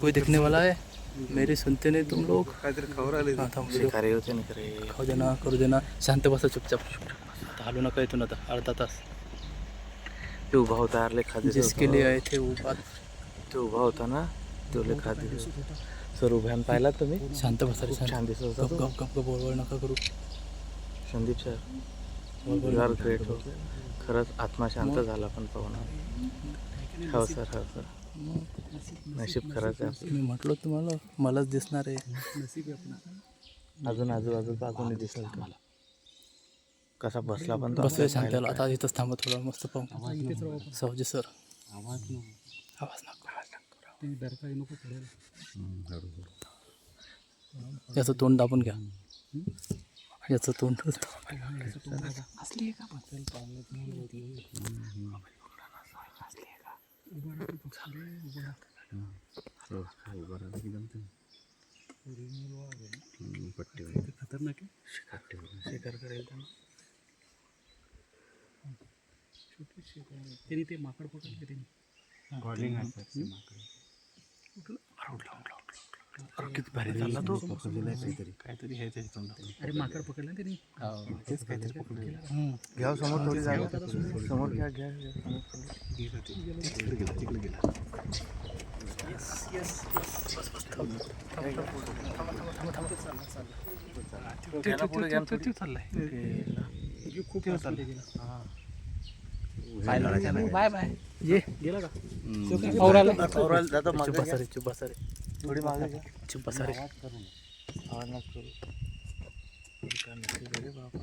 कोई देखने वाला है? मेरी सुनते नहीं तुम लोग। काहीतरी खबर आली शिकारी होते ना खरे खाऊ दे ना करू दे ना शांत बसा चुपचाप आता हलू नका इथून आता अर्धा तास ते उभा होता लय खादी जिसके लिए आए थे वो बात। ते उभा होता ना तो लय खादी सर उभ्यान पाहिला तुम्ही शांत बसा रे शांत। छान दिसत होता गप तो. गप गप वळवळ नका करू संदीप सर नका ग्रेट. हो। खरंच आत्मा शांत झाला पण पाहून हो सर हो सर। नशीब खरंच आहे आपलं. मी म्हटलो तुम्हाला मलाच दिसणार आहे. अजून आजूबाजू बाजूने दिसेल तुम्हाला कसा बसला पण तो? बसलोय आपल्याला शांत आता इथंच थांबा थोडा मस्त पाहू. सावजी सर. आवाज नको. आवाज नको याचं तोंड दाबून घ्या. याचं तोंड शिकार करेल तो. त्यांनी ते माकड पकडले त्यांनी अरे किती भारी चालला तो काहीतरी हे अरे माकड पकडला त्यांनी तेच काहीतरी पकडलं घ्या समोर थोडी जागा समोर घ्या घ्या तिकडे समोर तिकडे घ्या ना पुढे, घ्या ना थोडी. बाय बाय ये गेला का औराला दादा चुप मागे बसा घ्या. रे चुप बसा रे थोडी मागे घ्या. चुप बसा रे आवाज नका करू. काय नसेल रे बाबा.